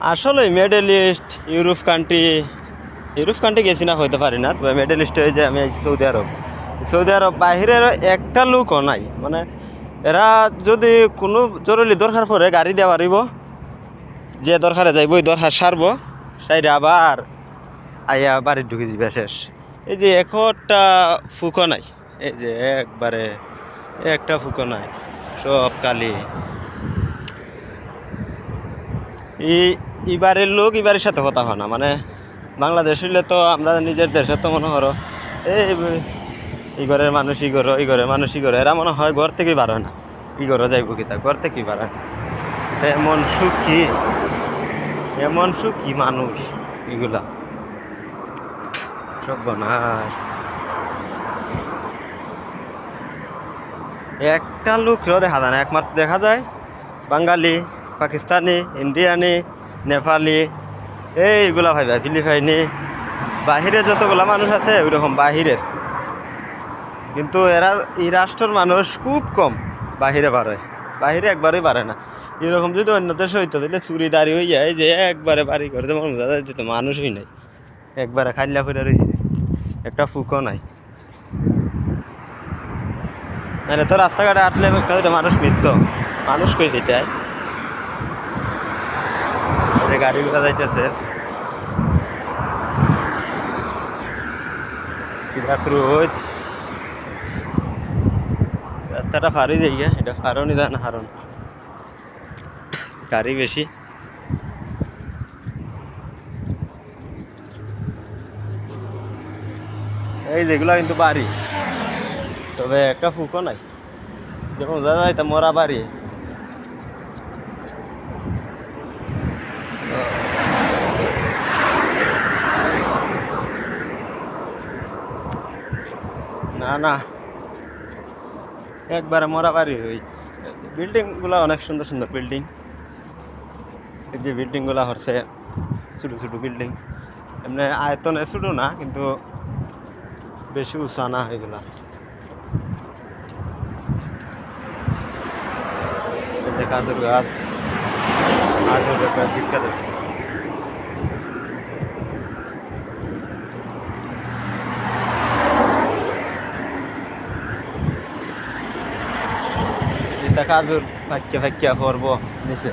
আসলে Middle East Europe country Europe country গেছি না, হইতে পারি না। তবে মিডল ইস্টে হয়ে যে আমি আইছি সৌদি আরব সৌদি আরব বাহিরের একটা লোকও নাই। মানে এরা যদি কোনো জরুরি দরকার পড়ে গাড়ি দেওয়া পারিব যে দরকারে যাইব ওই দরকার সারব সাইডে আবার আইয়া বাড়ি ঢুকে যাবে শেষ। এই যে একটা ফুকো নাই। এই যে একবারে একটা ফুকো নাই। সব কালি। এবারের লোক এবারের সাথে কথা হয় না মানে বাংলাদেশ হইলে তো আমরা নিজের দেশে তো মনে করো, এই এই মানুষ ই করো এই ঘরের মানুষ ই করো, এরা মনে হয় ঘর থেকেই বার হয় না। ই ঘরে যাইব কি তা ঘর থেকেই বার হয় না। এমন সুখী এমন সুখী মানুষ এগুলা। সর্বনাশ। একটা লোকরেও দেখা যায় না, একমাত্র দেখা যায় বাঙালি। পাকিস্তানি, ইন্ডিয়ানি, নেপালি এইগুলা ভাই ভাই, ফিলিপাইনি, বাহিরে যতগুলা মানুষ আছে ওইরকম বাহিরের। কিন্তু এরা, এই রাষ্ট্রের মানুষ খুব কম বাহিরে বাড়ে বাহিরে একবারই বাড়ে না। এরকম যদি অন্য দেশে হইতো, তাহলে চুরি দাঁড়ি হয়ে যায় যে একবারে বাড়ি করে যেমন দাদা যেত মানুষই নাই। একবারে খাইলা ফিরে রয়েছে একটা ফুকও নাই। নাহলে তো রাস্তাঘাটে আটলে একটা মানুষ মিলতো। মানুষ কই যেতে হয়? যে গাড়িগুলো যাইতেছে। রাস্তাটা ফারি যাই এটা ফারণই দেয় না হারণ। গাড়ি বেশি। এই যেগুলো কিন্তু বাড়ি। তবে একটা ফুকো নাই। যেমন দাদা এটা মরা বাড়ি। না না। একবারে মরা বাড়ি ওই বিল্ডিংগুলো অনেক সুন্দর সুন্দর বিল্ডিং এই যে বিল্ডিংগুলো হচ্ছে ছোটো ছোটো বিল্ডিং এমনি আয়তনে ছোটো না, কিন্তু বেশি উঁচা না এগুলা। কাজের গাছ কাজের একটা জিজ্ঞা দেখছি কাজের ফাঁকিয়া ফাঁকিয়া করব নিচে